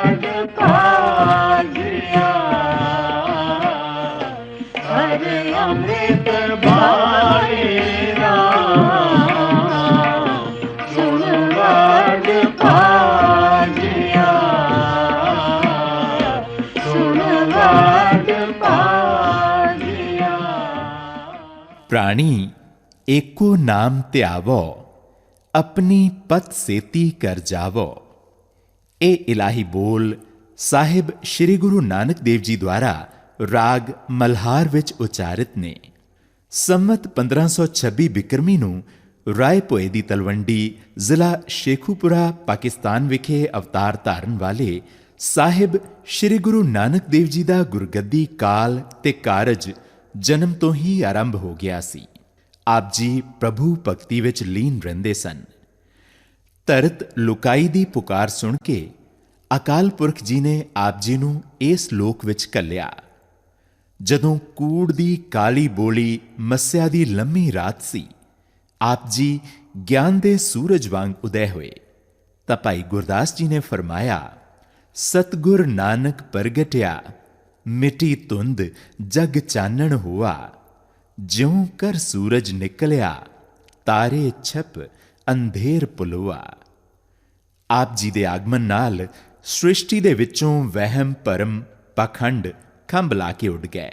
ਵਾਗ ਭਾਗਿਆ ਹਰ ਅੰਮ੍ਰਿਤ ਬਾਣੀ ਰਾਮ ਸੁਣ ਵਾਗ ਭਾਗਿਆ ਇਹ ਇਲਾਹੀ ਬੋਲ, ਸਾਹਿਬ ਸ੍ਰੀ ਗੁਰੂ ਨਾਨਕ ਦੇਵ ਜੀ ਦੁਆਰਾ ਰਾਗ ਮਲਹਾਰ ਵਿੱਚ ਉਚਾਰਿਤ ਨੇ। ਸੰਮਤ 1526 ਬਿਕਰਮੀ ਨੂੰ ਰਾਏ ਭੋਏ ਦੀ ਤਲਵੰਡੀ ਜ਼ਿਲ੍ਹਾ ਸ਼ੇਖੂਪੁਰਾ, ਪਾਕਿਸਤਾਨ ਵਿਖੇ ਅਵਤਾਰ ਧਾਰਨ ਵਾਲੇ ਸਾਹਿਬ ਸ੍ਰੀ ਗੁਰੂ ਨਾਨਕ ਦੇਵ ਜੀ ਦਾ ਗੁਰਗੱਦੀ ਕਾਲ ਤੇ ਕਾਰਜ ਜਨਮ ਤੋਂ ਹੀ ਆਰੰਭ ਹੋ ਗਿਆ ਸੀ। ਆਪ ਜੀ ਪ੍ਰਭੂ ਭਗਤੀ ਵਿੱਚ ਲੀਨ ਰਹਿੰਦੇ ਸਨ। ਧਰਤ ਲੁਕਾਈ ਦੀ ਪੁਕਾਰ ਸੁਣ ਕੇ ਅਕਾਲ ਪੁਰਖ ਜੀ ਨੇ ਆਪ ਜੀ ਨੂੰ ਇਸ ਲੋਕ ਵਿੱਚ ਕੱਲਿਆ ਜਦੋਂ ਕੂੜ ਦੀ ਕਾਲੀ ਬੋਲੀ ਮੱਸਿਆ ਦੀ ਲੰਮੀ ਰਾਤ ਸੀ, ਆਪ ਜੀ ਗਿਆਨ ਦੇ ਸੂਰਜ ਵਾਂਗ ਉਦੈ ਹੋਏ। ਤਾਂ ਭਾਈ ਗੁਰਦਾਸ ਜੀ ਨੇ ਫਰਮਾਇਆ, ਸਤਗੁਰ ਨਾਨਕ ਪ੍ਰਗਟਿਆ, ਮਿੱਟੀ ਧੁੰਦ ਜਗ ਚਾਨਣ ਹੋਆ। ਜਿਉਂ ਕਰ ਸੂਰਜ ਨਿਕਲਿਆ, ਤਾਰੇ ਛਪ ਅੰਧੇਰ ਪੁਲਵਾ। ਆਪ ਜੀ ਦੇ ਆਗਮਨ ਨਾਲ ਸ੍ਰਿਸ਼ਟੀ ਦੇ ਵਿੱਚੋਂ ਵਹਿਮ ਭਰਮ ਪਖੰਡ ਖੰਭ ਲਾ ਕੇ ਉੱਡ ਗਏ।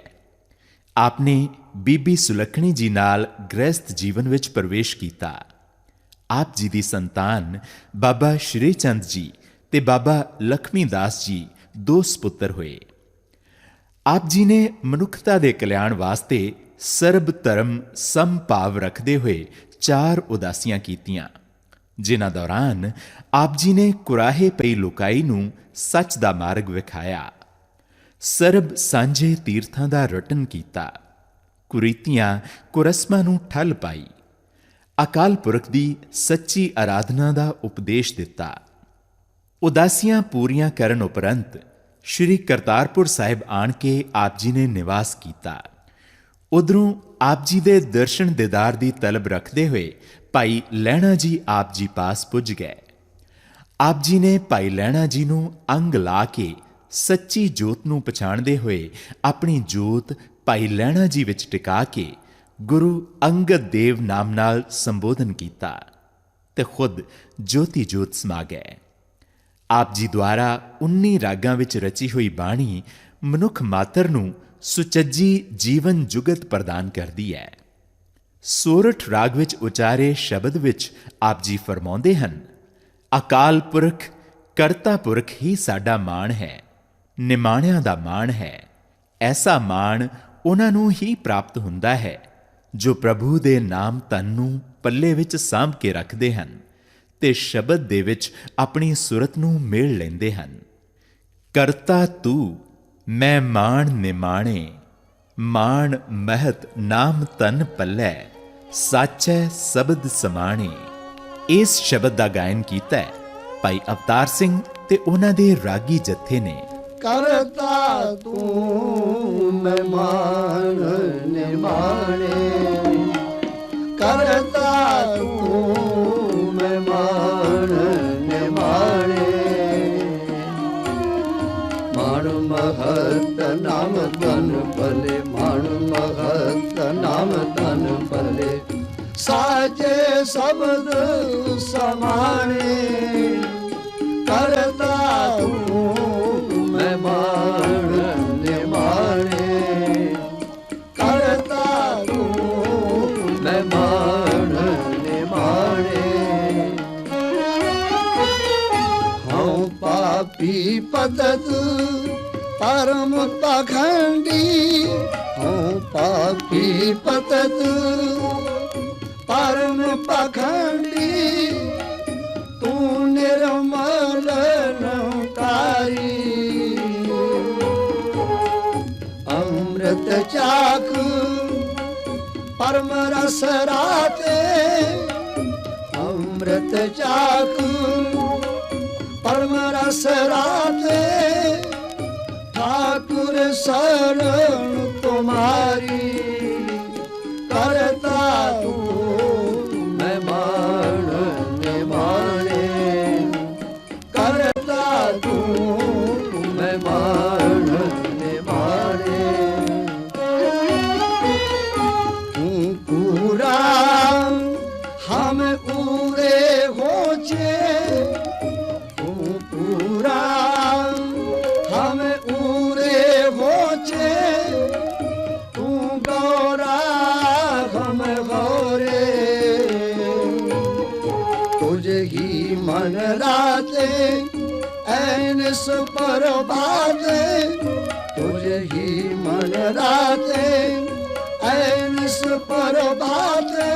ਆਪਨੇ ਬੀਬੀ ਸੁਲੱਖਣੀ ਜੀ ਨਾਲ ਗ੍ਰਸਥ ਜੀਵਨ ਵਿੱਚ ਪ੍ਰਵੇਸ਼ ਕੀਤਾ। ਆਪ ਜੀ ਦੀ ਸੰਤਾਨ ਬਾਬਾ ਸ਼੍ਰੀ ਚੰਦ ਜੀ ਤੇ ਬਾਬਾ ਲਖਮੀ ਦਾਸ ਜੀ ਦੋ ਸੁਪੁੱਤਰ ਹੋਏ। ਆਪ ਜੀ ਨੇ ਮਨੁੱਖਤਾ ਦੇ ਕਲਿਆਣ ਵਾਸਤੇ ਸਰਬ ਧਰਮ ਸੰਭਾਵ ਰੱਖਦੇ ਹੋਏ ਚਾਰ ਉਦਾਸੀਆਂ ਕੀਤੀਆਂ, ਜਿਨ੍ਹਾਂ ਦੌਰਾਨ ਆਪ ਜੀ ਨੇ ਕੁਰਾਹੇ ਪਈ ਲੁਕਾਈ ਨੂੰ ਸੱਚ ਦਾ ਮਾਰਗ ਵਿਖਾਇਆ। ਸਰਬ ਸਾਂਝੇ ਤੀਰਥਾਂ ਦਾ ਰਟਨ ਕੀਤਾ। ਕੁਰੀਤੀਆਂ ਕੁਰਸਮਾਂ ਨੂੰ ਠੱਲ ਪਾਈ। ਅਕਾਲ ਪੁਰਖ ਦੀ ਸੱਚੀ ਆਰਾਧਨਾ ਦਾ ਉਪਦੇਸ਼ ਦਿੱਤਾ। ਉਦਾਸੀਆਂ ਪੂਰੀਆਂ ਕਰਨ ਉਪਰੰਤ ਸ਼੍ਰੀ ਕਰਤਾਰਪੁਰ ਸਾਹਿਬ ਆਣ ਕੇ ਆਪ ਜੀ ਨੇ ਨਿਵਾਸ ਕੀਤਾ। ਉਧਰੋਂ ਆਪ ਜੀ ਦੇ ਦਰਸ਼ਨ ਦੀਦਾਰ ਦੀ ਤਲਬ ਰੱਖਦੇ ਹੋਏ ਭਾਈ ਲੈਣਾ ਜੀ ਆਪ ਜੀ ਪਾਸ ਪੁੱਜ ਗਏ। ਆਪ ਜੀ ਨੇ ਭਾਈ ਲੈਣਾ ਜੀ ਨੂੰ ਅੰਗ ਲਾ ਕੇ ਸੱਚੀ ਜੋਤ ਨੂੰ ਪਛਾਣਦੇ ਹੋਏ ਆਪਣੀ ਜੋਤ ਭਾਈ ਲੈਣਾ ਜੀ ਵਿੱਚ ਟਿਕਾ ਕੇ ਗੁਰੂ ਅੰਗਦ ਦੇਵ ਨਾਮ ਨਾਲ ਸੰਬੋਧਨ ਕੀਤਾ ਤੇ ਖੁਦ ਜੋਤੀ ਜੋਤ ਸਮਾ ਗਏ। ਆਪ ਜੀ ਦੁਆਰਾ 19 ਰਾਗਾਂ ਵਿੱਚ ਰਚੀ ਹੋਈ ਬਾਣੀ ਮਨੁੱਖ ਮਾਤਰ ਨੂੰ ਸੁਚੱਜੀ ਜੀਵਨ ਜੁਗਤ ਪ੍ਰਦਾਨ ਕਰਦੀ ਹੈ। ਸੋਰਠ ਰਾਗ ਵਿੱਚ ਉਚਾਰੇ ਸ਼ਬਦ ਵਿੱਚ ਆਪ ਜੀ ਫਰਮਾਉਂਦੇ ਹਨ, ਅਕਾਲ ਪੁਰਖ, ਕਰਤਾ ਪੁਰਖ ਹੀ ਸਾਡਾ ਮਾਣ ਹੈ, ਨਿਮਾਣਿਆਂ ਦਾ ਮਾਣ ਹੈ, ਐਸਾ ਮਾਣ ਉਹਨਾਂ ਨੂੰ ਹੀ ਪ੍ਰਾਪਤ ਹੁੰਦਾ ਹੈ, ਜੋ ਪ੍ਰਭੂ ਦੇ ਨਾਮ ਤਨ ਨੂੰ ਪੱਲੇ ਵਿੱਚ ਸਾਂਭ ਕੇ ਰੱਖਦੇ ਹਨ ਤੇ ਸ਼ਬਦ ਦੇ ਵਿੱਚ ਆਪਣੀ ਸੁਰਤ ਨੂੰ ਮੇਲ ਲੈਂਦੇ ਹਨ, ਕਰਤਾ ਤੂੰ ਮੈਂ ਮਾਣ ਨਿਮਾਣੇ, ਮਾਣ ਮਹਤ ਨਾਮ ਤਨ ਪੱਲੇ, ਸਾਚੈ ਸ਼ਬਦ ਸਮਾਣੇ। ਇਸ ਸ਼ਬਦ ਦਾ ਗਾਇਨ ਕੀਤਾ ਹੈ ਭਾਈ ਅਵਤਾਰ ਸਿੰਘ ਤੇ ਉਹਨਾਂ ਦੇ ਰਾਗੀ ਜਥੇ ਨੇ। ਕਰਤਾ ਤੂੰ ਮਹਿਮਾਨ ਨਿਮਾਣੇ, ਕਰਤਾ ਸ਼ਬਦ ਸਮਾਣੇ, ਕਰਤਾ ਤੂੰ ਮੈਂ ਮਾਣ ਨਿਮਾਣੇ। ਕਰਤਾ ਤੂੰ ਮੈਂ ਮਾਣ ਨਿਮਾਣੇ। ਹਉ ਪਾਪੀ ਪਤਤ ਪਰਮ ਪਖੰਡੀ। ਹਉ ਪਾਪੀ ਪਤਤ ਪਖੰਡੀ ਤੂੰ ਨਿਰਮਲ ਨਕਾਰੀ ਅੰਮ੍ਰਿਤ ਚਾਖ ਪਰਮ ਰਸ ਰਾਤੇ ਅੰਮ੍ਰਿਤ ਚਾਖ ਪਰਮ ਰਸ ਰਾਤੇ ਠਾਕੁਰ ਸਰਣ ਤੁਮਾਰੀ मन राते ऐनस पर बाते तुझे ही मन राते ऐनस पर बाते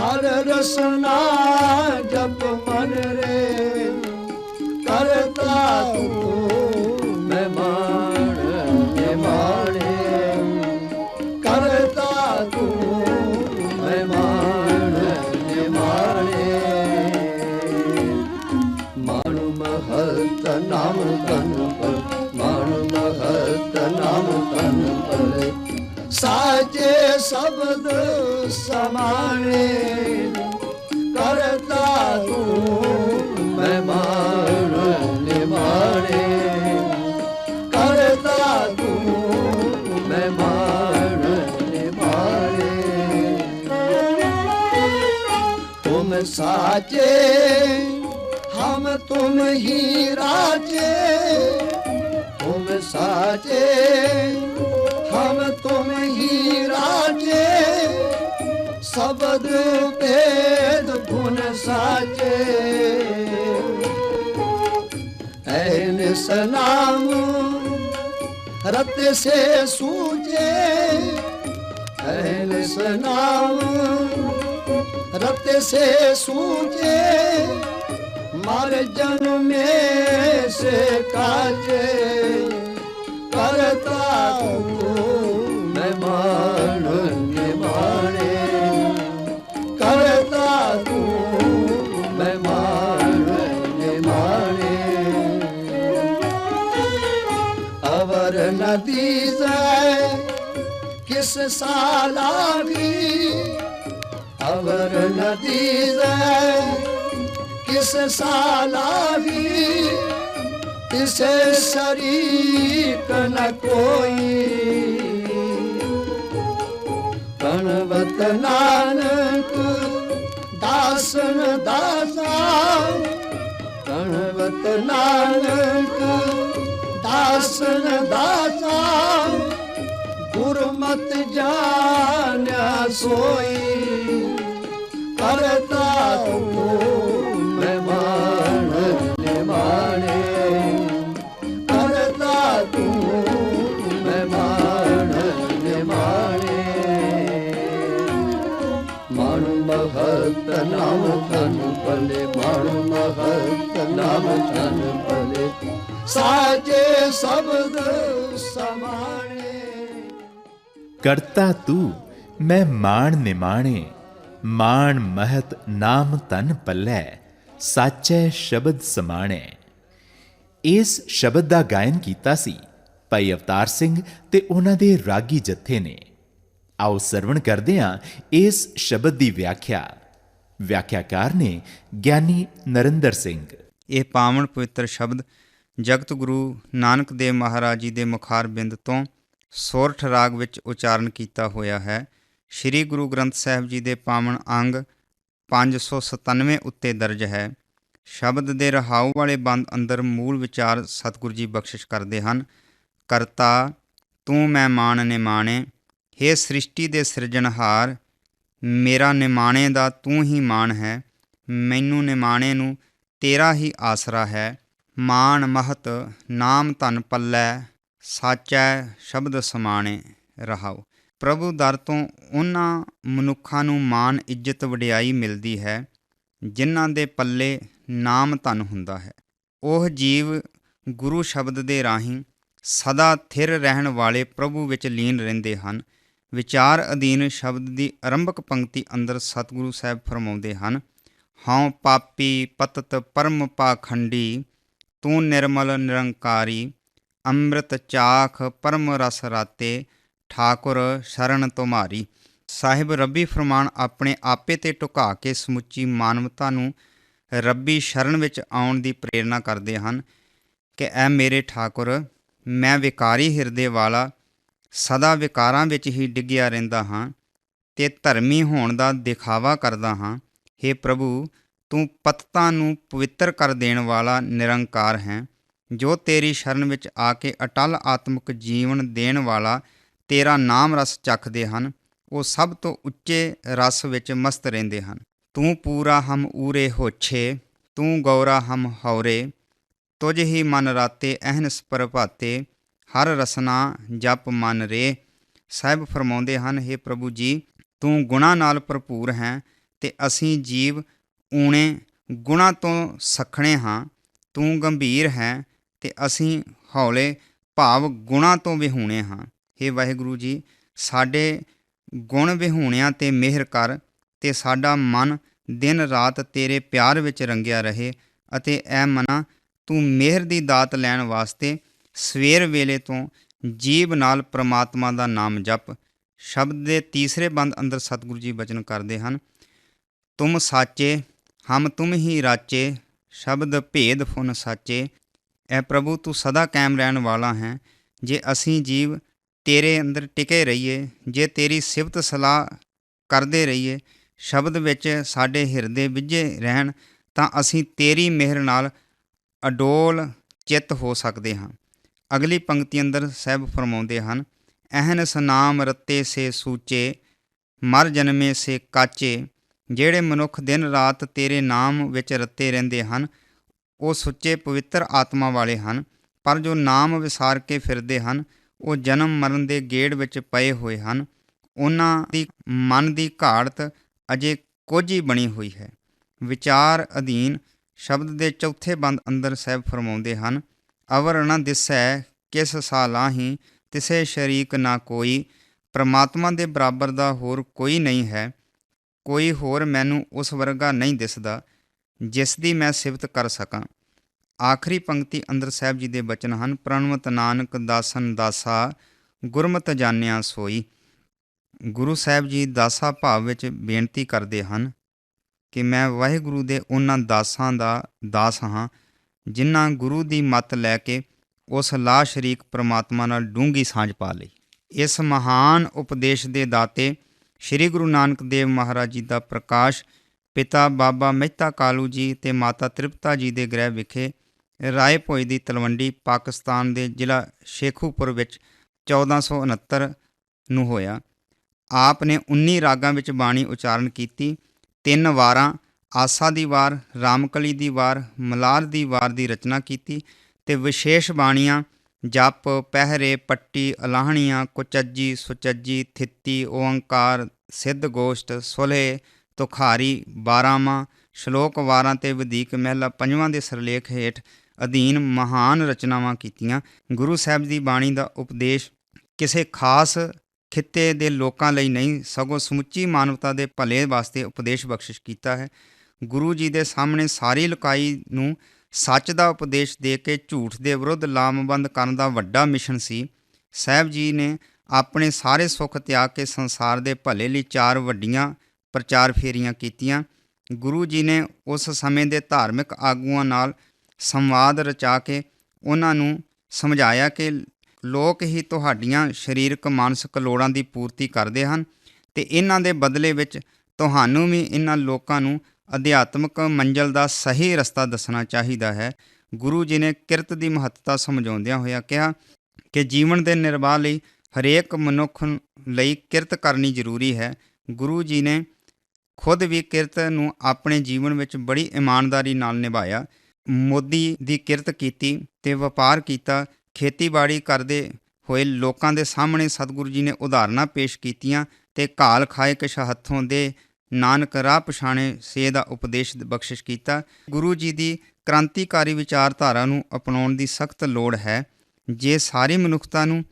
हर रसना जप मन रे करता तू ਸ਼ਬਦ ਸਮਾਣੇ ਕਰਤਾ ਤੂੰ ਮਹਿਮਾਨ ਨਿਮਾਣੇ। ਕਰਤਾ ਤੂੰ ਮਹਿਮਾਨ ਨਿਮਾਣੇ। ਤੁਮ ਸਾਚੇ ਹਮ ਰਾਜੇ। तुम साचे हम तुम ही राजे शब्द भेद गुण साचे ऐन सनाम रत से सूझे ऐन सनाम रत से सूझे मर जन्मे से काजे करता मैं करता तू मैं मान निमाणे अवर नदी जाए किस सालागी अवर नदी जाए ਇਸ ਸਾਲਾ ਵੀ ਇਸੇ ਸਰੀਕ ਨ ਕੋਈ। ਕਣਵਤ ਨਾਨਕ, ਦਾਸਨ ਦਾਸਾ। ਕਣਵਤ ਨਾਨਕ, ਦਾਸਨ ਦਾਸਾ। ਗੁਰਮਤ ਜਾਣਿਆ ਸੋਈ, ਕਰਤਾ ਤੂੰ ਨਾਮ ਤਨ ਭਲੇ ਮਾਨੁ ਮਹਤ ਨਾਮ ਤਨ ਭਲੇ ਸਾਜੇ ਸ਼ਬਦ ਸਮਾਣੇ ਕਰਤਾ ਤੂੰ, ਮੈਂ ਮਾਣ ਨਿਮਾਣੇ, ਮਾਣ ਮਹਤ ਨਾਮ ਤਨ ਪੱਲੇ, ਸਾਚੈ ਸ਼ਬਦ ਸਮਾਣੈ। ਇਸ ਸ਼ਬਦ ਦਾ ਗਾਇਨ ਕੀਤਾ ਸੀ ਭਾਈ ਅਵਤਾਰ ਸਿੰਘ ਤੇ ਉਹਨਾਂ ਦੇ ਰਾਗੀ ਜਥੇ ਨੇ। ਆਓ ਸਰਵਣ ਕਰਦੇ ਹਾਂ ਇਸ ਸ਼ਬਦ ਦੀ ਵਿਆਖਿਆ। ਵਿਆਖਿਆਕਾਰ ਨੇ ਗਿਆਨੀ ਨਰਿੰਦਰ ਸਿੰਘ। ਇਹ ਪਾਵਨ ਪਵਿੱਤਰ ਸ਼ਬਦ ਜਗਤ ਗੁਰੂ ਨਾਨਕ ਦੇਵ ਮਹਾਰਾਜ ਜੀ ਦੇ ਮੁਖਾਰ ਬਿੰਦ ਤੋਂ ਸੋਰਠ ਰਾਗ ਵਿੱਚ ਉਚਾਰਨ ਕੀਤਾ ਹੋਇਆ ਹੈ। ਸ੍ਰੀ ਗੁਰੂ ਗ੍ਰੰਥ ਸਾਹਿਬ ਜੀ ਦੇ ਪਾਵਨ ਅੰਗ 597 ਉੱਤੇ ਦਰਜ ਹੈ। ਸ਼ਬਦ ਦੇ ਰਹਾਉ ਵਾਲੇ ਬੰਦ ਅੰਦਰ ਮੂਲ ਵਿਚਾਰ ਸਤਿਗੁਰੂ ਜੀ ਬਖਸ਼ਿਸ਼ ਕਰਦੇ ਹਨ। ਕਰਤਾ, ਤੂੰ ਮੈਂ ਮਾਣ ਨਿਮਾਣੇ हे ਸ੍ਰਿਸ਼ਟੀ ਦੇ ਸਿਰਜਣਹਾਰ ਮੇਰਾ ਨਿਮਾਣੇ ਦਾ ਤੂੰ ਹੀ ਮਾਣ ਹੈ, ਮੈਨੂੰ ਨਿਮਾਣੇ ਨੂੰ ਤੇਰਾ ਹੀ ਆਸਰਾ ਹੈ। ਮਾਣ ਮਹਤ ਨਾਮ ਧਨ ਪੱਲੇ, ਸਾਚੈ ਸ਼ਬਦ ਸਮਾਣੇ ਰਹਾਉ। ਪ੍ਰਭੂ ਦਰ ਤੋਂ ਉਹਨਾਂ ਮਨੁੱਖਾਂ ਨੂੰ ਮਾਣ, ਇੱਜ਼ਤ, ਵਡਿਆਈ ਮਿਲਦੀ ਹੈ, ਜਿਨ੍ਹਾਂ ਦੇ ਪੱਲੇ ਨਾਮ ਧਨ ਹੁੰਦਾ ਹੈ। ਉਹ ਜੀਵ ਗੁਰੂ ਸ਼ਬਦ ਦੇ ਰਾਹੀਂ ਸਦਾ ਥਿਰ ਰਹਿਣ ਵਾਲੇ ਪ੍ਰਭੂ ਵਿੱਚ ਲੀਨ ਰਹਿੰਦੇ ਹਨ। ਵਿਚਾਰ ਅਧੀਨ ਸ਼ਬਦ ਦੀ ਆਰੰਭਕ ਪੰਕਤੀ ਅੰਦਰ ਸਤਿਗੁਰੂ ਸਾਹਿਬ ਫਰਮਾਉਂਦੇ ਹਨ, ਹਉ ਪਾਪੀ ਪਤਤ ਪਰਮ ਪਾਖੰਡੀ, ਤੂੰ ਨਿਰਮਲ ਨਿਰੰਕਾਰੀ, ਅੰਮ੍ਰਿਤ ਚਾਖ ਪਰਮ ਰਸ ਰਾਤੇ, ਠਾਕੁਰ ਸ਼ਰਨ ਤੁਮਾਰੀ ਸਾਹਿਬ ਰੱਬੀ ਫਰਮਾਨ ਆਪਣੇ ਆਪੇ ਤੇ ਟੁਕਾ ਕੇ ਸਮੁੱਚੀ ਮਾਨਵਤਾ ਨੂੰ ਰੱਬੀ ਸ਼ਰਨ ਵਿੱਚ ਆਉਣ ਦੀ ਪ੍ਰੇਰਣਾ ਕਰਦੇ ਹਨ ਕਿ, ਐ ਮੇਰੇ ਠਾਕੁਰ, ਮੈਂ ਵਿਕਾਰੀ ਹਿਰਦੇ ਵਾਲਾ ਸਦਾ ਵਿਕਾਰਾਂ ਵਿੱਚ ਹੀ ਡਿੱਗਿਆ ਰਹਿੰਦਾ ਹਾਂ ਤੇ ਧਰਮੀ ਹੋਣ ਦਾ ਦਿਖਾਵਾ ਕਰਦਾ ਹਾਂ। हे ਪ੍ਰਭੂ, ਤੂੰ ਪਤਤਾ ਨੂੰ ਪਵਿੱਤਰ ਕਰ ਦੇਣ ਵਾਲਾ ਨਿਰੰਕਾਰ ਹੈ, ਜੋ ਤੇਰੀ ਸ਼ਰਨ ਵਿੱਚ ਆ ਕੇ ਅਟਲ ਆਤਮਿਕ ਜੀਵਨ ਦੇਣ ਵਾਲਾ ਤੇਰਾ ਨਾਮ ਰਸ ਚੱਖਦੇ ਹਨ, ਉਹ ਸਭ ਤੋਂ ਉੱਚੇ ਰਸ ਵਿੱਚ ਮਸਤ ਰਹਿੰਦੇ ਹਨ। ਤੂੰ ਪੂਰਾ ਹਮ ਊਰੇ ਹੋਛੇ, ਤੂੰ ਗੌਰਾ ਹਮ ਹੌਰੇ ਤੁਝ ਹੀ ਮਨ ਰਾਤੇ ਅਹਨਸ ਪ੍ਰਭਾਤੇ ਹਰ ਰਸਨਾ ਜਪ ਮਨ ਰੇ। ਸਾਹਿਬ ਫਰਮਾਉਂਦੇ ਹਨ हे ਪ੍ਰਭੂ ਜੀ, ਤੂੰ ਗੁਣਾ ਨਾਲ ਭਰਪੂਰ ਹੈ ਤੇ ਅਸੀਂ ਜੀਵ ਊਣੇ ਗੁਣਾ ਤੋਂ ਸਖਣੇ ਹਾਂ। ਤੂੰ ਗੰਭੀਰ ਹੈ ਤੇ ਅਸੀਂ ਹੌਲੇ ਭਾਵ ਗੁਣਾ ਤੋਂ ਵਿਹੂਣੇ ਹਾਂ। हे ਵਾਹਿਗੁਰੂ ਜੀ, ਸਾਡੇ ਗੁਣ ਵਿਹੂਣਿਆਂ ਤੇ ਮਿਹਰ ਕਰ ਤੇ ਸਾਡਾ ਮਨ ਦਿਨ ਰਾਤ ਤੇਰੇ ਪਿਆਰ ਵਿੱਚ ਰੰਗਿਆ ਰਹੇ ਅਤੇ ਐ ਮਨਾ ਤੂੰ ਮਿਹਰ ਦੀ ਦਾਤ ਲੈਣ ਵਾਸਤੇ ਸਵੇਰ ਵੇਲੇ ਤੋਂ ਜੀਬ ਨਾਲ ਪ੍ਰਮਾਤਮਾ ਦਾ ਨਾਮ ਜਪ, ਸ਼ਬਦ ਦੇ ਤੀਸਰੇ ਬੰਦ ਅੰਦਰ ਸਤਿਗੁਰੂ ਜੀ ਬਚਨ ਕਰਦੇ ਹਨ, ਤੁਮ ਸਾਚੇ, ਹਮ ਤੁਮ ਹੀ ਰਾਚੇ, ਸ਼ਬਦ ਭੇਦ ਫੁਨ ਸਾਚੇ, ਐ ਪ੍ਰਭੂ ਤੂੰ ਸਦਾ ਕਾਇਮ ਰਹਿਣ ਵਾਲਾ ਹੈ, ਜੇ ਅਸੀਂ ਜੀਵ ਤੇਰੇ ਅੰਦਰ ਟਿਕੇ ਰਹੀਏ, ਜੇ ਤੇਰੀ ਸਿਫਤ ਸਲਾਹ ਕਰਦੇ ਰਹੀਏ, ਸ਼ਬਦ ਵਿੱਚ ਸਾਡੇ ਹਿਰਦੇ ਵਿੱਝੇ ਰਹਿਣ, ਤਾਂ ਅਸੀਂ ਤੇਰੀ ਮਿਹਰ ਨਾਲ ਅਡੋਲ ਚਿੱਤ ਹੋ ਸਕਦੇ ਹਾਂ। ਅਗਲੀ ਪੰਕਤੀ ਅੰਦਰ ਸਾਹਿਬ ਫਰਮਾਉਂਦੇ ਹਨ ਅਹਨਸ ਸਨਾਮ ਰਤੇ ਸੇ ਸੂਚੇ, ਮਰ ਜਨਮੇ ਸੇ ਕਾਚੇ, ਜਿਹੜੇ ਮਨੁੱਖ ਦਿਨ ਰਾਤ ਤੇਰੇ ਨਾਮ ਵਿੱਚ ਰਤੇ ਰਹਿੰਦੇ ਹਨ, ਉਹ ਸੁੱਚੇ ਪਵਿੱਤਰ ਆਤਮਾ ਵਾਲੇ ਹਨ, ਪਰ ਜੋ ਨਾਮ ਵਿਸਾਰ ਕੇ ਫਿਰਦੇ ਹਨ, ਉਹ ਜਨਮ ਮਰਨ ਦੇ ਗੇੜ ਵਿੱਚ ਪਏ ਹੋਏ ਹਨ, ਉਹਨਾਂ ਦੀ ਮਨ ਦੀ ਘਾੜਤ ਅਜੇ ਕੋਝੀ ਬਣੀ ਹੋਈ ਹੈ। ਵਿਚਾਰ ਅਧੀਨ ਸ਼ਬਦ ਦੇ ਚੌਥੇ ਬੰਦ ਅੰਦਰ ਸਾਹਿਬ ਫਰਮਾਉਂਦੇ ਹਨ ਅਵਰ ਨ ਦਿਸੈ ਕਿਸ ਸਾਲਾਹੀ ਤਿਸੇ ਸ਼ਰੀਕ ਨਾ ਕੋਈ ਪ੍ਰਮਾਤਮਾ ਦੇ ਬਰਾਬਰ ਦਾ ਹੋਰ ਕੋਈ ਨਹੀਂ ਹੈ ਕੋਈ ਹੋਰ ਮੈਨੂੰ ਉਸ ਵਰਗਾ ਨਹੀਂ ਦਿਸਦਾ ਜਿਸ ਦੀ ਮੈਂ ਸਿਫਤ ਕਰ ਸਕਾਂ ਆਖਰੀ ਪੰਕਤੀ ਅੰਦਰ ਸਾਹਿਬ ਜੀ ਦੇ ਬਚਨ ਹਨ ਪ੍ਰਣਵਤ ਨਾਨਕ ਦਾਸਨ ਦਾਸਾ ਗੁਰਮਤ ਜਾਣਿਆ ਸੋਈ ਗੁਰੂ ਸਾਹਿਬ ਜੀ ਦਾਸਾ ਭਾਵ ਵਿੱਚ ਬੇਨਤੀ ਕਰਦੇ ਹਨ ਕਿ ਮੈਂ ਵਾਹਿਗੁਰੂ ਦੇ ਉਹਨਾਂ ਦਾਸਾਂ ਦਾ ਦਾਸ ਹਾਂ ਜਿਨ੍ਹਾਂ ਗੁਰੂ ਦੀ ਮੱਤ ਲੈ ਕੇ ਉਸ ਲਾ ਸ਼ਰੀਕ ਪ੍ਰਮਾਤਮਾ ਨਾਲ ਡੂੰਗੀ ਸਾਂਝ ਪਾ ਲਈ। ਇਸ ਮਹਾਨ ਉਪਦੇਸ਼ ਦੇ ਦਾਤੇ ਸ੍ਰੀ ਗੁਰੂ ਨਾਨਕ ਦੇਵ ਮਹਾਰਾਜ ਜੀ ਦਾ ਪ੍ਰਕਾਸ਼ ਪਿਤਾ ਬਾਬਾ ਮਹਿਤਾ ਕਾਲੂ ਜੀ ਤੇ ਮਾਤਾ ਤ੍ਰਿਪਤਾ ਜੀ ਦੇ ਗ੍ਰਹਿ ਵਿਖੇ ਰਾਏ ਭੋਜ ਦੀ ਤਲਵੰਡੀ ਪਾਕਿਸਤਾਨ ਦੇ ਜ਼ਿਲ੍ਹਾ ਸ਼ੇਖੂਪੁਰ ਵਿੱਚ 1469 ਨੂੰ ਹੋਇਆ। ਆਪ ਨੇ 19 ਰਾਗਾਂ ਵਿੱਚ ਬਾਣੀ ਉਚਾਰਨ ਕੀਤੀ, ਤਿੰਨ ਵਾਰਾਂ ਆਸਾ ਦੀ ਵਾਰ, ਰਾਮਕਲੀ ਦੀ ਵਾਰ, ਮਲਾਰ ਦੀ ਵਾਰ ਦੀ ਰਚਨਾ ਕੀਤੀ ਤੇ ਵਿਸ਼ੇਸ਼ ਬਾਣੀਆਂ ਜਪ, ਪਹਿਰੇ, ਪੱਟੀ, ਅਲਾਹਣੀਆਂ, ਕੁਚੱਜੀ, ਸੁਚੱਜੀ, ਥਿੱਤੀ ਓੰਕਾਰ ਸਿੱਧ ਗੋਸ਼ਟ ਸੁਲਹ ਤੁਖਾਰੀ ਬਾਰਾਮਾ ਸ਼ਲੋਕ ਵਾਰਾਂ ਤੇ ਵਧੀਕ ਮਹਿਲਾ ਪੰਜਵਾਂ ਦੇ ਸਰਲੇਖ ਹੇਠ ਅਧੀਨ ਮਹਾਨ ਰਚਨਾਵਾਂ ਕੀਤੀਆਂ। ਗੁਰੂ ਸਾਹਿਬ ਦੀ ਬਾਣੀ ਦਾ ਉਪਦੇਸ਼ ਕਿਸੇ ਖਾਸ ਖਿੱਤੇ ਦੇ ਲੋਕਾਂ ਲਈ ਨਹੀਂ, ਸਗੋਂ ਸਮੁੱਚੀ ਮਾਨਵਤਾ ਦੇ ਭਲੇ ਵਾਸਤੇ ਉਪਦੇਸ਼ ਬਖਸ਼ਿਸ਼ ਕੀਤਾ ਹੈ। ਗੁਰੂ ਜੀ ਦੇ ਸਾਹਮਣੇ ਸਾਰੀ ਲੁਕਾਈ ਨੂੰ ਸੱਚ ਦਾ ਉਪਦੇਸ਼ ਦੇ ਕੇ ਝੂਠ ਦੇ ਵਿਰੁੱਧ ਲਾਮਬੰਦ ਕਰਨ ਦਾ ਵੱਡਾ ਮਿਸ਼ਨ ਸੀ। ਸਾਹਿਬ ਜੀ ਨੇ ਆਪਣੇ ਸਾਰੇ ਸੁੱਖ ਤਿਆਗ ਕੇ ਸੰਸਾਰ ਦੇ ਭਲੇ ਲਈ ਚਾਰ ਵੱਡੀਆਂ ਪ੍ਰਚਾਰ ਫੇਰੀਆਂ ਕੀਤੀਆਂ। ਗੁਰੂ ਜੀ ਨੇ ਉਸ ਸਮੇਂ ਦੇ ਧਾਰਮਿਕ ਆਗੂਆਂ ਨਾਲ ਸੰਵਾਦ ਰਚਾ ਕੇ ਉਹਨਾਂ ਨੂੰ ਸਮਝਾਇਆ ਕਿ ਲੋਕ ਹੀ ਤੁਹਾਡੀਆਂ ਸਰੀਰਕ, ਮਾਨਸਿਕ ਲੋੜਾਂ ਦੀ ਪੂਰਤੀ ਕਰਦੇ ਹਨ ਤੇ ਇਹਨਾਂ ਦੇ ਬਦਲੇ ਵਿੱਚ ਤੁਹਾਨੂੰ ਵੀ ਇਹਨਾਂ ਲੋਕਾਂ ਨੂੰ ਅਧਿਆਤਮਕ ਮੰਜ਼ਲ ਦਾ ਸਹੀ ਰਸਤਾ ਦੱਸਣਾ ਚਾਹੀਦਾ ਹੈ। ਗੁਰੂ ਜੀ ਨੇ ਕਿਰਤ ਦੀ ਮਹੱਤਤਾ ਸਮਝਾਉਂਦਿਆਂ ਹੋਇਆ ਕਿਹਾ ਕਿ ਜੀਵਨ ਦੇ ਨਿਰਵਾਹ ਲਈ ਹਰੇਕ ਮਨੁੱਖ ਲਈ ਕਿਰਤ ਕਰਨੀ ਜ਼ਰੂਰੀ ਹੈ। ਗੁਰੂ ਜੀ ਨੇ ਖੁਦ ਵੀ ਕਿਰਤ ਨੂੰ ਆਪਣੇ ਜੀਵਨ ਵਿੱਚ ਬੜੀ ਇਮਾਨਦਾਰੀ ਨਾਲ ਨਿਭਾਇਆ। ਮੋਦੀ ਦੀ ਕਿਰਤ ਕੀਤੀ ਤੇ ਵਪਾਰ ਕੀਤਾ, ਖੇਤੀਬਾੜੀ ਕਰਦੇ ਹੋਏ ਲੋਕਾਂ ਦੇ ਸਾਹਮਣੇ ਸਤਿਗੁਰੂ ਜੀ ਨੇ ਉਦਾਹਰਨਾਂ ਪੇਸ਼ ਕੀਤੀਆਂ ਤੇ ਘਾਲ ਖਾਏ ਕਿਛ ਹੱਥੋਂ ਦੇ ਨਾਨਕ ਰਾਹ ਪਛਾਣੇ ਸੇ ਦਾ ਉਪਦੇਸ਼ ਬਖਸ਼ਿਸ਼ ਕੀਤਾ। ਗੁਰੂ ਜੀ ਦੀ ਕ੍ਰਾਂਤੀਕਾਰੀ ਵਿਚਾਰਧਾਰਾ ਨੂੰ ਅਪਣਾਉਣ ਦੀ ਸਖਤ ਲੋੜ ਹੈ। ਜੇ ਸਾਰੀ ਮਨੁੱਖਤਾ ਨੂੰ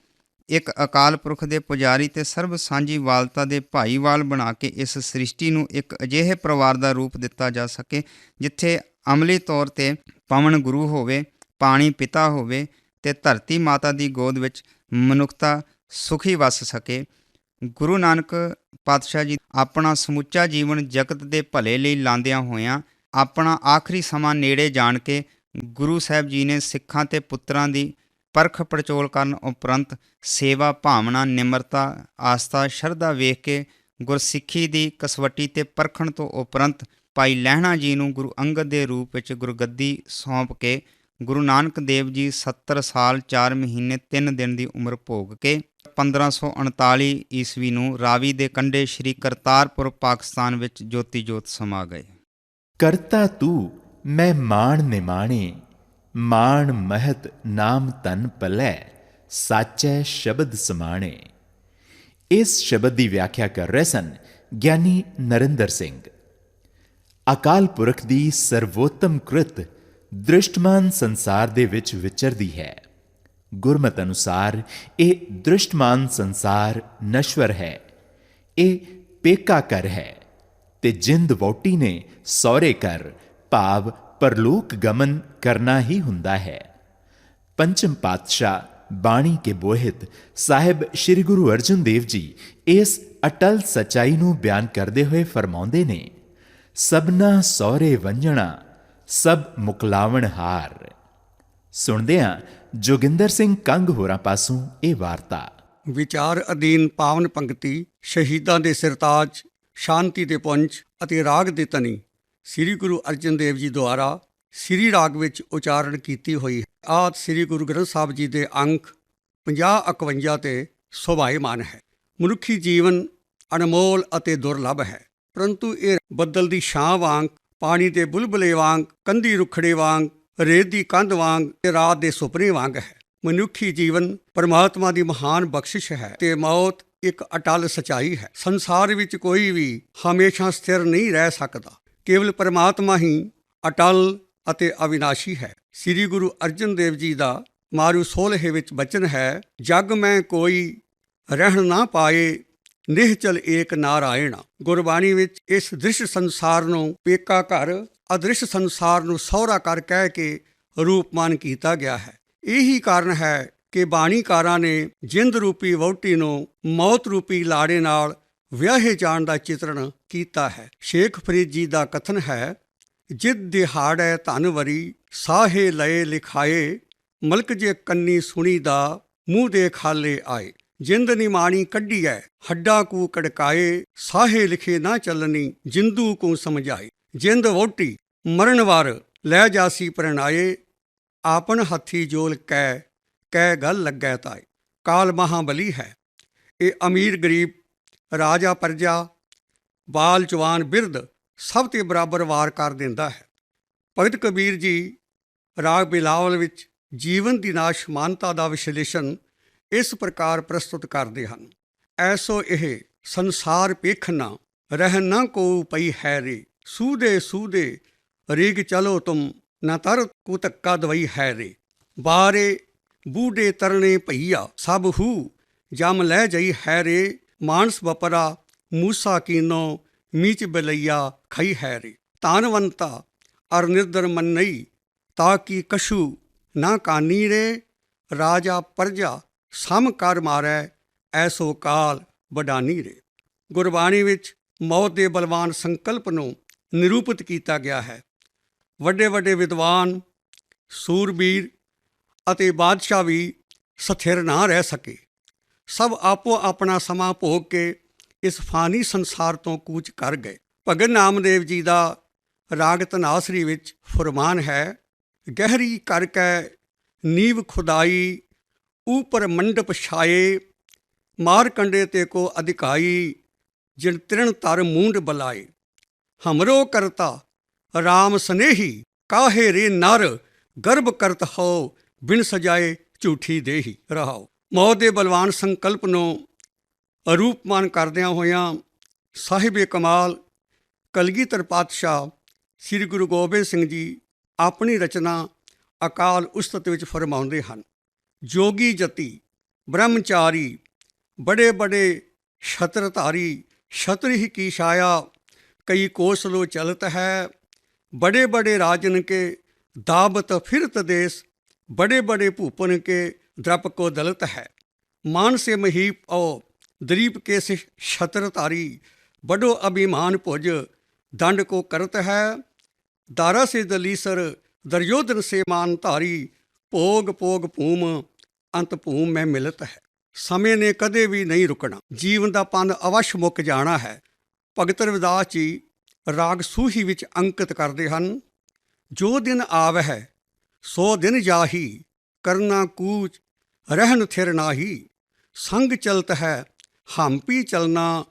ਇੱਕ ਅਕਾਲ ਪੁਰਖ ਦੇ ਪੁਜਾਰੀ ਤੇ ਸਰਬ ਸਾਂਝੀ ਵਾਲਤਾ ਦੇ ਭਾਈਵਾਲ ਬਣਾ ਕੇ ਇਸ ਸ੍ਰਿਸ਼ਟੀ ਨੂੰ ਇੱਕ ਅਜਿਹੇ ਪਰਿਵਾਰ ਦਾ ਰੂਪ ਦਿੱਤਾ ਜਾ ਸਕੇ, ਜਿੱਥੇ ਅਮਲੀ ਤੌਰ ਤੇ ਪਵਨ ਗੁਰੂ ਹੋਵੇ, ਪਾਣੀ ਪਿਤਾ ਹੋਵੇ ਤੇ ਧਰਤੀ ਮਾਤਾ ਦੀ ਗੋਦ ਵਿੱਚ ਮਨੁੱਖਤਾ ਸੁਖੀ ਵਸ ਸਕੇ। ਗੁਰੂ ਨਾਨਕ ਪਾਤਸ਼ਾਹ ਜੀ, ਆਪਣਾ ਸਮੁੱਚਾ ਜੀਵਨ ਜਗਤ ਦੇ ਭਲੇ ਲਈ ਲਾਂਦਿਆਂ ਹੋਇਆਂ, ਆਪਣਾ ਆਖਰੀ ਸਮਾਂ ਨੇੜੇ ਜਾਣ ਕੇ ਗੁਰੂ ਸਾਹਿਬ ਜੀ ਨੇ ਸਿੱਖਾਂ ਤੇ ਪੁੱਤਰਾਂ ਦੀ ਪਰਖ ਪੜਚੋਲ ਕਰਨ ਉਪਰੰਤ ਸੇਵਾ, ਭਾਵਨਾ, ਨਿਮਰਤਾ, ਆਸਥਾ, ਸ਼ਰਧਾ ਵੇਖ ਕੇ ਗੁਰਸਿੱਖੀ ਦੀ ਕਸਵੱਟੀ ਤੇ ਪਰਖਣ ਤੋਂ ਉਪਰੰਤ ਭਾਈ ਲਹਿਣਾ ਜੀ ਨੂੰ ਗੁਰੂ ਅੰਗਦ ਦੇ ਰੂਪ ਵਿੱਚ ਗੁਰਗੱਦੀ ਸੌਂਪ ਕੇ ਗੁਰੂ ਨਾਨਕ ਦੇਵ ਜੀ 70 ਸਾਲ 4 ਮਹੀਨੇ 3 ਦਿਨ ਦੀ ਉਮਰ ਭੋਗ ਕੇ 1539 ਈਸਵੀ ਨੂੰ ਰਾਵੀ ਦੇ ਕੰਢੇ ਸ੍ਰੀ ਕਰਤਾਰਪੁਰ, ਪਾਕਿਸਤਾਨ ਵਿੱਚ ਜੋਤੀ ਜੋਤ ਸਮਾ ਗਏ। ਕਰਤਾ ਤੂੰ, ਮੈਂ ਮਾਣ ਨਿਮਾਣੇ, ਮਾਣ ਮਹਤ ਨਾਮ ਤਨ ਪਲੈ ਸਾਚੈ ਸ਼ਬਦ ਸਮਾਣੇ। ਇਸ ਸ਼ਬਦ ਦੀ ਵਿਆਖਿਆ ਕਰ ਰਹੇ ਸਨ ਗਿਆਨੀ ਨਰਿੰਦਰ ਸਿੰਘ। ਅਕਾਲ ਪੁਰਖ ਦੀ ਸਰਵੋਤਮ ਕ੍ਰਿਤ ਦ੍ਰਿਸ਼ਟਮਾਨ ਸੰਸਾਰ ਦੇ ਵਿੱਚ ਵਿਚਰਦੀ ਹੈ। ਗੁਰਮਤ ਅਨੁਸਾਰ ਇਹ ਦ੍ਰਿਸ਼ਟਮਾਨ ਸੰਸਾਰ ਨਸ਼ਵਰ ਹੈ, ਇਹ ਪੇਕਾ ਕਰ ਹੈ ਤੇ ਜਿੰਦ ਵੋਟੀ ਨੇ ਸੌਰੇ ਕਰ ਭਾਵ ਪਰਲੋਕ ਗਮਨ ਕਰਨਾ ਹੀ ਹੁੰਦਾ ਹੈ। ਪੰਚਮ ਪਾਤਸ਼ਾਹ ਬਾਣੀ ਕੇ ਬੋਹਿਤ ਸਾਹਿਬ ਸ੍ਰੀ ਗੁਰੂ ਅਰਜਨ ਦੇਵ ਜੀ ਇਸ ਅਟਲ ਸਚਾਈ ਨੂੰ ਬਿਆਨ ਕਰਦੇ ਹੋਏ ਫਰਮਾਉਂਦੇ ਨੇ, ਸਭਨਾ ਸੌਰੇ ਵੰਜਣਾ ਸਭ ਮੁਕਲਾਵਣ ਹਾਰ ਸੁਣਦੇ ਹਾਂ, ਜੋਗਿੰਦਰ ਸਿੰਘ ਕੰਗ ਹੋਰਾਂ ਪਾਸੋਂ ਇਹ ਵਾਰਤਾ। ਵਿਚਾਰ ਅਧੀਨ ਪਾਵਨ ਪੰਕਤੀ, ਸ਼ਹੀਦਾਂ ਦੇ ਸਿਰਤਾਜ, ਸ਼ਾਂਤੀ ਦੇ ਪੁੰਜ ਅਤੇ ਰਾਗ ਦੇ ਤਨੀ ਸ੍ਰੀ ਗੁਰੂ ਅਰਜਨ ਦੇਵ ਜੀ ਦੁਆਰਾ ਸ੍ਰੀ ਰਾਗ ਵਿੱਚ ਉਚਾਰਨ ਕੀਤੀ ਹੋਈ ਹੈ। ਆਦ ਸ੍ਰੀ ਗੁਰੂ ਗ੍ਰੰਥ ਸਾਹਿਬ ਜੀ ਦੇ ਅੰਕ 50 51 ਤੇ ਸੋਭਾਇਮਾਨ ਹੈ। ਮਨੁੱਖੀ ਜੀਵਨ ਅਨਮੋਲ ਅਤੇ ਦੁਰਲੱਭ ਹੈ। ਪਰੰਤੂ ਇਹ ਬੱਦਲ ਦੀ ਛਾਂ ਵਾਂਗ, ਪਾਣੀ ਦੇ ਬੁਲਬੁਲੇ ਵਾਂਗ, ਕੰਧੀ ਰੁਖੜੇ ਵਾਂਗ ਰੇਤ ਦੀ ਕੰਧ ਵਾਂਗ ਤੇ ਰਾਤ ਦੇ ਸੁਪਨੇ ਵਾਂਗ ਹੈ। ਮਨੁੱਖੀ ਜੀਵਨ ਪਰਮਾਤਮਾ ਦੀ ਮਹਾਨ ਬਖਸ਼ਿਸ਼ ਹੈ ਤੇ ਮੌਤ ਇੱਕ ਅਟਲ ਸਚਾਈ ਹੈ। ਸੰਸਾਰ ਵਿੱਚ ਕੋਈ ਵੀ ਹਮੇਸ਼ਾ ਸਥਿਰ ਨਹੀਂ ਰਹਿ ਸਕਦਾ। ਕੇਵਲ ਪਰਮਾਤਮਾ ਹੀ ਅਟਲ ਅਤੇ ਅਵਿਨਾਸ਼ੀ ਹੈ। ਸ੍ਰੀ ਗੁਰੂ ਅਰਜਨ ਦੇਵ ਜੀ ਦਾ ਮਾਰੂ ਸੋਲਹੇ ਵਿੱਚ ਬਚਨ ਹੈ, ਜਗ ਮੈਂ ਕੋਈ ਰਹਿਣ ਨਾ ਪਾਏ, ਨਿਹਚਲ ਏਕ ਨਾਰਾਇਣ। ਗੁਰਬਾਣੀ ਵਿੱਚ ਇਸ ਦ੍ਰਿਸ਼ ਸੰਸਾਰ ਨੂੰ ਪੇਕਾ ਘਰ ਅਦ੍ਰਿਸ਼ ਸੰਸਾਰ ਨੂੰ ਸਹੁਰਾ ਕਰ ਕਹਿ ਕੇ ਰੂਪਮਾਨ ਕੀਤਾ ਗਿਆ ਹੈ। ਇਹੀ ਕਾਰਨ ਹੈ ਕਿ ਬਾਣੀਕਾਰਾਂ ਨੇ ਜਿੰਦ ਰੂਪੀ ਵਹੁਟੀ ਨੂੰ ਮੌਤ ਰੂਪੀ ਲਾੜੇ ਨਾਲ ਵਿਆਹੇ ਜਾਣ ਦਾ ਚਿਤਰਣ ਕੀਤਾ ਹੈ। ਸ਼ੇਖ ਫਰੀਦ ਜੀ ਦਾ ਕਥਨ ਹੈ ਜਿਦ ਦਿਹਾੜੈ ਧਨਵਰੀ ਸਾਹੇ ਲਏ ਲਿਖਾਏ, ਮਲਕ ਜੇ ਕੰਨੀ ਸੁਣੀ ਦਾ ਮੂੰਹ ਦੇ ਖਾਲੇ ਆਏ। ਜਿੰਦ ਨਿਮਾਣੀ ਕੱਢੀ ਐ ਹੱਡਾ ਕੂ ਕੜਕਾਏ, ਸਾਹੇ ਲਿਖੇ ਨਾ ਚੱਲਣੀ ਜਿੰਦੂ ਕੋ ਸਮਝਾਏ। ਜਿੰਦ ਵੋਟੀ ਮਰਨ ਵਾਰ ਲੈ ਜਾਸੀ ਪ੍ਰਣਾਏ, ਆਪਨ ਹੱਥੀ ਜੋਲ ਕੈ ਕੈ ਗੱਲ ਲੱਗੈ ਤਾਏ, ਕਾਲ ਮਹਾਬਲੀ ਹੈ। ਇਹ ਅਮੀਰ ਗਰੀਬ, ਰਾਜਾ ਪਰਜਾ, ਬਾਲ ਜਵਾਨ ਬਿਰਧ ਸਭ ਤੇ ਬਰਾਬਰ ਵਾਰ ਕਰ ਦਿੰਦਾ ਹੈ। ਭਗਤ ਕਬੀਰ ਜੀ ਰਾਗ ਬਿਲਾਵਲ ਵਿੱਚ ਜੀਵਨ ਦੀ ਨਾਸ਼ਮਾਨਤਾ ਦਾ ਵਿਸ਼ਲੇਸ਼ਣ ਇਸ ਪ੍ਰਕਾਰ ਪ੍ਰਸਤੁਤ ਕਰਦੇ ਹਨ। ਐਸੋ ਇਹ ਸੰਸਾਰ ਪੇਖਨਾ ਰਹਿ ਨਾ ਕੋ ਪਈ ਹੈ ਰੇ। ਸੂਦੇ ਸੂਦੇ ਰੀਗ ਚਲੋ ਤੁਮ ਨਾ ਤਰ ਕੋ ਤੱਕਾ ਦਵਈ ਹੈ ਰੇ। ਬਾਰੇ ਬੂਢੇ ਤਰਨੇ ਭਈਆ ਸਭ ਹੂ ਜਮ ਲੈ ਜਈ ਹੈ ਰੇ। ਮਾਨਸ ਵਪਰਾ ਮੂਸਾ ਕੀਨੋ ਮੀਚ ਬਲਈਆ ਖਈ ਹੈ ਰੇ। ਤਾਨਵੰਤਾ ਅਰ ਨਿਰਦਰ ਮੰਨਈ ਤਾ ਕੀ ਕਸ਼ੂ ਨਾ ਕਾਨੀ ਰੇ। ਰਾਜਾ ਪਰਜਾ ਸਮ ਕਰ ਮਾਰੈ ਐਸੋ ਕਾਲ ਵਡਾਨੀ ਰੇ। ਗੁਰਬਾਣੀ ਵਿੱਚ ਮੌਤ ਦੇ ਬਲਵਾਨ ਸੰਕਲਪ ਨੂੰ ਨਿਰੂਪਿਤ ਕੀਤਾ ਗਿਆ ਹੈ। ਵੱਡੇ ਵੱਡੇ ਵਿਦਵਾਨ, ਸੂਰਬੀਰ ਅਤੇ ਬਾਦਸ਼ਾਹ ਵੀ ਸਥਿਰ ਨਾ ਰਹਿ ਸਕੇ। ਸਭ ਆਪੋ ਆਪਣਾ ਸਮਾਂ ਭੋਗ ਕੇ ਇਸ ਫਾਨੀ ਸੰਸਾਰ ਤੋਂ ਕੂਚ ਕਰ ਗਏ। ਭਗਤ ਨਾਮਦੇਵ ਜੀ ਦਾ ਰਾਗ ਤਨਾਸਰੀ ਵਿੱਚ ਫਰਮਾਨ ਹੈ, ਗਹਿਰੀ ਕਰ ਕੈ ਨੀਵ ਖੁਦਾਈ, ਉਪਰ ਮੰਡਪ ਛਾਏ ਮਾਰ ਕੰਡੇ ਤੇ ਕੋ ਅਧਿਕਾਈ, ਜਿਨ ਤ੍ਰਿਣ ਤਰ ਮੂੰਡ ਬਲਾਏ। ਹਮਰੋ ਕਰਤਾ RAM ਸਨੇਹੀ ਕਾਹੇ ਰੇ ਨਰ ਗਰਭ ਕਰਤ ਹੋ ਬਿਨ ਸਜਾਏ ਝੂਠੀ ਦੇਹੀ ਰਹਾਓ ਮੌਤ ਦੇ ਬਲਵਾਨ ਸੰਕਲਪ ਨੂੰ ਅਰੂਪਮਾਨ ਕਰਦਿਆਂ ਹੋਇਆਂ ਸਾਹਿਬੇ ਕਮਾਲ ਕਲਗੀਧਰ ਪਾਤਸ਼ਾਹ ਸ੍ਰੀ ਗੁਰੂ ਗੋਬਿੰਦ ਸਿੰਘ ਜੀ ਆਪਣੀ ਰਚਨਾ ਅਕਾਲ ਉਸਤਤ ਵਿੱਚ ਫਰਮਾਉਂਦੇ ਹਨ ਜੋਗੀ ਜਤੀ ਬ੍ਰਹਮਚਾਰੀ ਬੜੇ ਬੜੇ ਛਤਰਧਾਰੀ ਛਤਰ ਹੀ ਕੀ ਛਾਇਆ ਕਈ ਕੋਸਲੋ ਚਲਤ ਹੈ बड़े बड़े राजन के दावत फिरत देश बड़े बड़े भूपन के द्रप को दलत है मान से महीप औ दरीप के से छत्रधारी बड़ो अभिमान भुज दंड को करत है दारा से दलीसर ਦਰਯੋਧਨ ਸੇ ਮਾਨ ਧਾਰੀ ਭੋਗ ਭੋਗ ਭੂਮ ਅੰਤ ਭੂਮ ਮੈਂ ਮਿਲਤ ਹੈ ਸਮੇਂ ਨੇ ਕਦੇ ਵੀ ਨਹੀਂ ਰੁਕਣਾ ਜੀਵਨ ਦਾ ਪੰਨ ਅਵਸ਼ ਮੁੱਕ ਜਾਣਾ ਹੈ ਭਗਤ ਰਵਿਦਾਸ ਜੀ ਰਾਗ ਸੂਹੀ ਵਿੱਚ ਅੰਕਿਤ ਕਰਦੇ ਹਨ, ਜੋ ਦਿਨ ਆਵ ਹੈ ਸੋ ਦਿਨ ਜਾਹੀ, ਕਰਨਾ ਕੂਚ, ਰਹਿਣ ਥਿਰ ਨਾਹੀ, ਸੰਗ ਚਲਤ ਹੈ ਹੰਪੀ ਚਲਨਾ,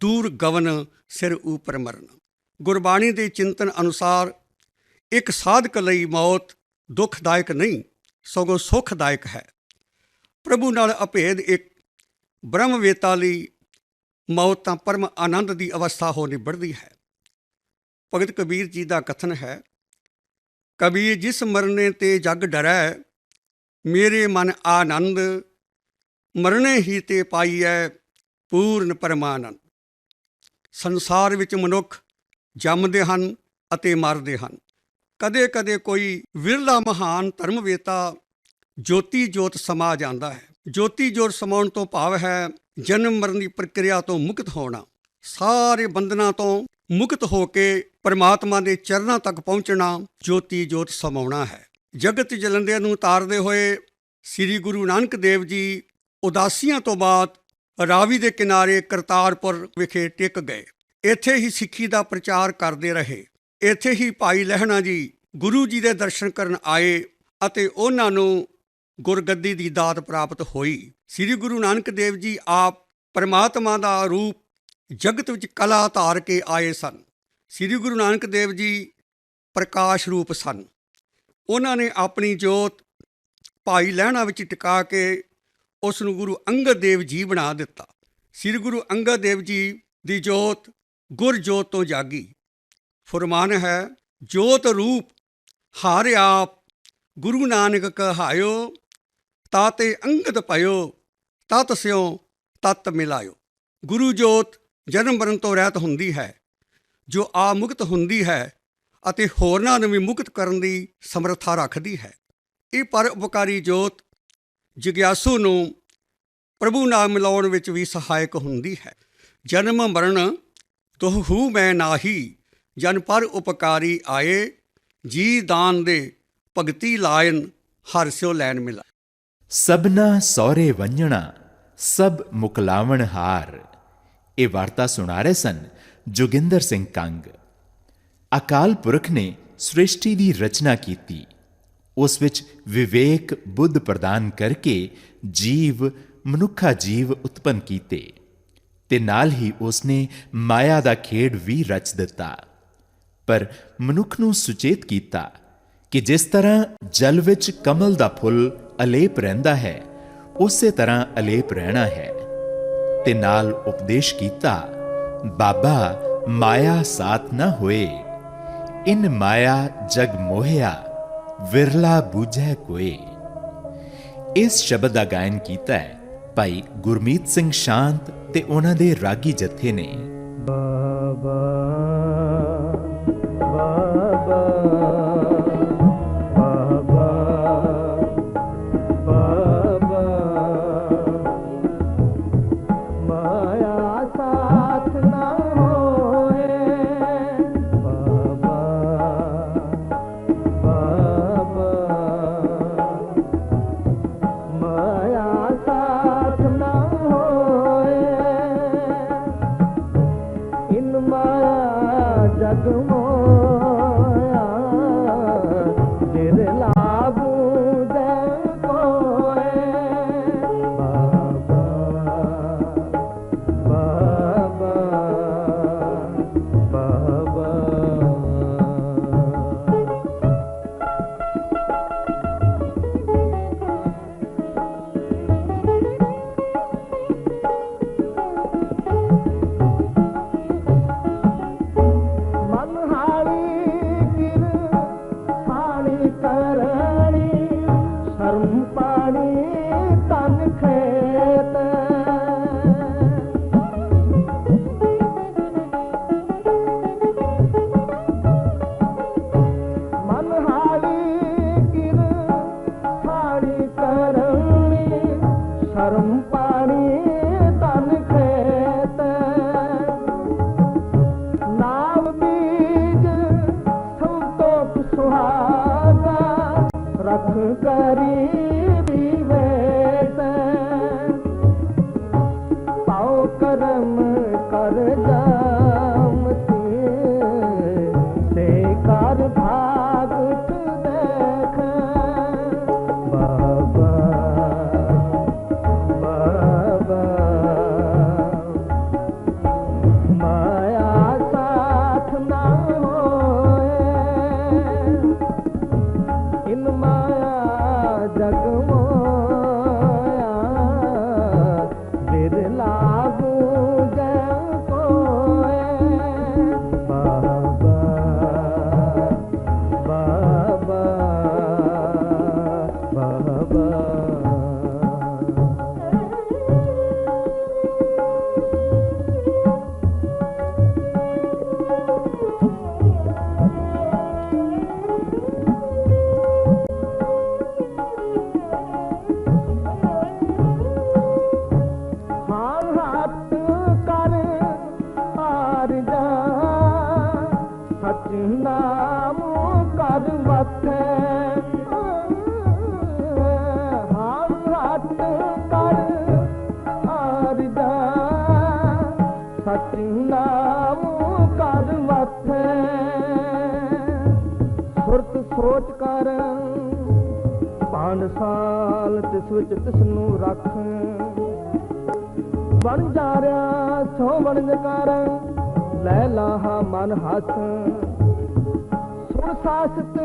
ਦੂਰ ਗਵਨ ਸਿਰ ਉਪਰ ਮਰਨ। ਗੁਰਬਾਣੀ ਦੇ ਚਿੰਤਨ ਅਨੁਸਾਰ, ਇੱਕ ਸਾਧਕ ਲਈ ਮੌਤ ਦੁਖਦਾਇਕ ਨਹੀਂ, ਸਗੋਂ ਸੁਖਦਾਇਕ ਹੈ। ਪ੍ਰਭੂ ਨਾਲ ਅਭੇਦ ਇੱਕ ਬ੍ਰਹਮਵੇਤਾ ਲਈ ਮੌਤ ਤਾਂ ਪਰਮ ਆਨੰਦ ਦੀ ਅਵਸਥਾ ਹੋ ਨਿਬੜਦੀ ਹੈ। ਭਗਤ ਕਬੀਰ ਜੀ ਦਾ ਕਥਨ ਹੈ, ਕਬੀਰ ਜਿਸ ਮਰਨੇ ਤੇ ਜਗ ਡਰੈ, ਮੇਰੇ ਮਨ ਆਨੰਦ, ਮਰਨੇ ਹੀ ਤੇ ਪਾਈਐ ਪੂਰਨ ਪਰਮਾਨੰਦ। ਸੰਸਾਰ ਵਿੱਚ ਮਨੁੱਖ ਜੰਮਦੇ ਹਨ ਅਤੇ ਮਰਦੇ ਹਨ। ਕਦੇ-ਕਦੇ ਕੋਈ ਵਿਰਲਾ ਮਹਾਨ ਧਰਮਵੇਤਾ ਜੋਤੀ ਜੋਤ ਸਮਾ ਜਾਂਦਾ ਹੈ। ਜੋਤੀ ਜੋਤ ਸਮਾਉਣ ਤੋਂ ਭਾਵ ਹੈ ਜਨਮ ਮਰਨ ਦੀ ਪ੍ਰਕਿਰਿਆ ਤੋਂ ਮੁਕਤ ਹੋਣਾ। ਸਾਰੇ ਬੰਧਨਾਂ ਤੋਂ ਮੁਕਤ ਹੋ ਕੇ ਪਰਮਾਤਮਾ ਦੇ ਚਰਨਾਂ ਤੱਕ ਪਹੁੰਚਣਾ ਜੋਤੀ ਜੋਤ ਸਮਾਉਣਾ ਹੈ। ਜਗਤ ਜਲੰਦੇ ਨੂੰ ਉਤਾਰਦੇ ਹੋਏ ਸ੍ਰੀ ਗੁਰੂ ਨਾਨਕ ਦੇਵ ਜੀ ਉਦਾਸੀਆਂ ਤੋਂ ਬਾਅਦ ਰਾਵੀ ਦੇ ਕਿਨਾਰੇ ਕਰਤਾਰਪੁਰ ਵਿਖੇ ਟਿਕ ਗਏ। ਇੱਥੇ ਹੀ ਸਿੱਖੀ ਦਾ ਪ੍ਰਚਾਰ ਕਰਦੇ ਰਹੇ। ਇੱਥੇ ਹੀ ਭਾਈ ਲਹਿਣਾ ਜੀ ਗੁਰੂ ਜੀ ਦੇ ਦਰਸ਼ਨ ਕਰਨ ਆਏ ਅਤੇ ਉਹਨਾਂ ਨੂੰ ਗੁਰਗੱਦੀ ਦੀ ਦਾਤ ਪ੍ਰਾਪਤ ਹੋਈ। ਸ੍ਰੀ ਗੁਰੂ ਨਾਨਕ ਦੇਵ ਜੀ ਆਪ ਪਰਮਾਤਮਾ ਦਾ ਰੂਪ ਜਗਤ ਵਿੱਚ ਕਲਾ ਧਾਰ ਕੇ ਆਏ ਸਨ। ਸ੍ਰੀ ਗੁਰੂ ਨਾਨਕ ਦੇਵ ਜੀ ਪ੍ਰਕਾਸ਼ ਰੂਪ ਸਨ। ਉਹਨਾਂ ਨੇ ਆਪਣੀ ਜੋਤ ਭਾਈ ਲਹਿਣਾ ਵਿੱਚ ਟਿਕਾ ਕੇ ਉਸ ਨੂੰ ਗੁਰੂ ਅੰਗਦ ਦੇਵ ਜੀ ਬਣਾ ਦਿੱਤਾ। ਸ੍ਰੀ ਗੁਰੂ ਅੰਗਦ ਦੇਵ ਜੀ ਦੀ ਜੋਤ ਗੁਰ ਜੋਤ ਤੋਂ ਜਾਗੀ। ਫਰਮਾਨ ਹੈ, ਜੋਤ ਰੂਪ ਹਰਿ ਆਪ ਗੁਰੂ ਨਾਨਕ ਕਹਾਇਓ ਤਾਤੇ ਅੰਗਦ ਭਇਓ ਤਤ ਸਿਓ ਤਤ ਮਿਲਾਇਓ। ਗੁਰੂ ਜੋਤ ਜਨਮ ਮਰਨ ਤੋਂ ਰਹਿਤ ਹੁੰਦੀ ਹੈ। ਜੋ ਆ ਮੁਕਤ ਹੁੰਦੀ ਹੈ ਅਤੇ ਹੋਰਨਾਂ ਨੂੰ ਵੀ ਮੁਕਤ ਕਰਨ ਦੀ ਸਮਰੱਥਾ ਰੱਖਦੀ ਹੈ। ਇਹ ਪਰ ਉਪਕਾਰੀ ਜੋਤ ਜਿਗਿਆਸੂ ਨੂੰ ਪ੍ਰਭੂ ਨਾਲ ਮਿਲਾਉਣ ਵਿੱਚ ਵੀ ਸਹਾਇਕ ਹੁੰਦੀ ਹੈ। ਜਨਮ ਮਰਨ ਤੋਹੂ ਮੈਂ ਨਾਹੀ, ਜਨ ਪਰ ਉਪਕਾਰੀ ਆਏ, ਜੀ ਦਾਨ ਦੇ ਭਗਤੀ ਲਾਇਨ ਹਰ ਸਿਓ ਲੈਣ ਮਿਲਾ। ਸਭਨਾ ਸੌਰੇ ਵੰਜਣਾ ਸਭ ਮੁਕਲਾਵਣ ਹਾਰ। ਇਹ ਵਾਰਤਾ ਸੁਣਾ ਰਹੇ ਸਨ ਜੋਗਿੰਦਰ ਸਿੰਘ ਕੰਗ। ਅਕਾਲ ਪੁਰਖ ਨੇ ਸ੍ਰਿਸ਼ਟੀ ਦੀ ਰਚਨਾ ਕੀਤੀ। ਉਸ ਵਿੱਚ ਵਿਵੇਕ ਬੁੱਧ ਪ੍ਰਦਾਨ ਕਰਕੇ ਜੀਵ, ਮਨੁੱਖਾ ਜੀਵ ਉਤਪੰਨ ਕੀਤੇ। ਤੇ ਨਾਲ ਹੀ ਉਸਨੇ ਮਾਇਆ ਦਾ ਖੇਡ ਵੀ ਰਚ ਦਿੱਤਾ। ਪਰ ਮਨੁੱਖ ਨੂੰ ਸੁਚੇਤ ਕੀਤਾ ਕਿ ਜਿਸ ਤਰ੍ਹਾਂ ਜਲ ਵਿੱਚ ਕਮਲ ਦਾ ਫੁੱਲ ਅਲੇਪ ਰਹਿੰਦਾ ਹੈ, ਉਸੇ ਤਰ੍ਹਾਂ ਅਲੇਪ ਰਹਿਣਾ ਹੈ। ਤੇ ਨਾਲ ਉਪਦੇਸ਼ ਕੀਤਾ, ਬਾਬਾ, ਮਾਇਆ ਸਾਥ ਨਾ ਹੋਏ। ਇਨ ਮਾਇਆ ਜਗ ਮੋਹਿਆ, ਵਿਰਲਾ ਬੂਝੈ ਕੋਏ। ਇਸ ਸ਼ਬਦ ਦਾ ਗਾਇਨ ਕੀਤਾ ਹੈ, ਭਾਈ ਗੁਰਮੀਤ ਸਿੰਘ ਸ਼ਾਂਤ ਤੇ ਉਹਨਾਂ ਦੇ ਰਾਗੀ ਜਥੇ ਨੇ। ਬਾਬਾ ਕਰ ਸਾਲ ਤਿਸ ਵਿੱਚ ਤਿਸ ਨੂੰ ਰੱਖ। ਬਣ ਜਾ ਰਿਆ ਸੋ ਬਣ ਕਰ ਲੈ ਲਾਹਾ ਮਨ ਹੱਥ। ਸੁਣ ਸਾਸਤ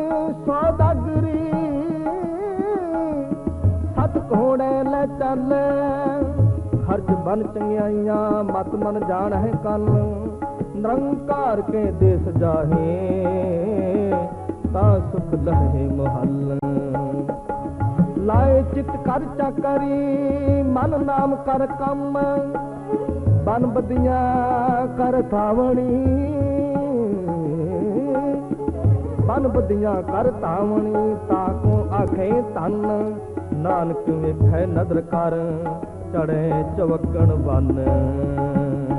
ਸੌਦਾਗਰੀ ਸਤ ਕੋੜੇ ਲੈ ਚੱਲ। ਖਰਚ ਬਨ ਚੰਗਿਆਈਆਂ, ਮਤ ਮਨ ਜਾਣ ਹੈ ਕੰਨ। ਨਿਰੰਕਾਰ ਕੇ ਦੇਸ ਜਾਹੇ। ਤਾਂ ਸੁਖ ਲਹੇ ਮਹੱਲ ਲਾਏ ਚਿਤ ਕਰ ਚਾਕਰੀ ਮਨ ਨਾਮ ਕਰ ਕੰਮ। ਬਨ ਬਦੀਆਂ ਕਰ ਥਾਵਣੀ ਬਨ ਬਦੀਆਂ ਕਰ ਥਾਵਣੀ ਤਾਕੋ ਆਖੇ ਤਨ ਨਾਨਕ ਵੇਖੈ ਨਦਰ ਕਰ ਚੜੇ ਚਵਕਣ ਬਨ ਬਨ।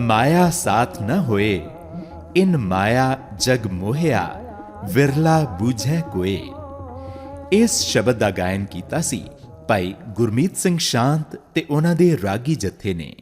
ਮਾਇਆ ਸਾਥ ਨ ਹੋਏ, ਇਨ ਮਾਇਆ ਜਗ ਮੋਹਿਆ, ਵਿਰਲਾ ਬੂਝੈ ਕੋਏ। ਇਸ ਸ਼ਬਦ ਦਾ ਗਾਇਨ ਕੀਤਾ ਸੀ ਭਾਈ ਗੁਰਮੀਤ ਸਿੰਘ ਸ਼ਾਂਤ ਤੇ ਉਹਨਾਂ ਦੇ ਰਾਗੀ ਜਥੇ ਨੇ।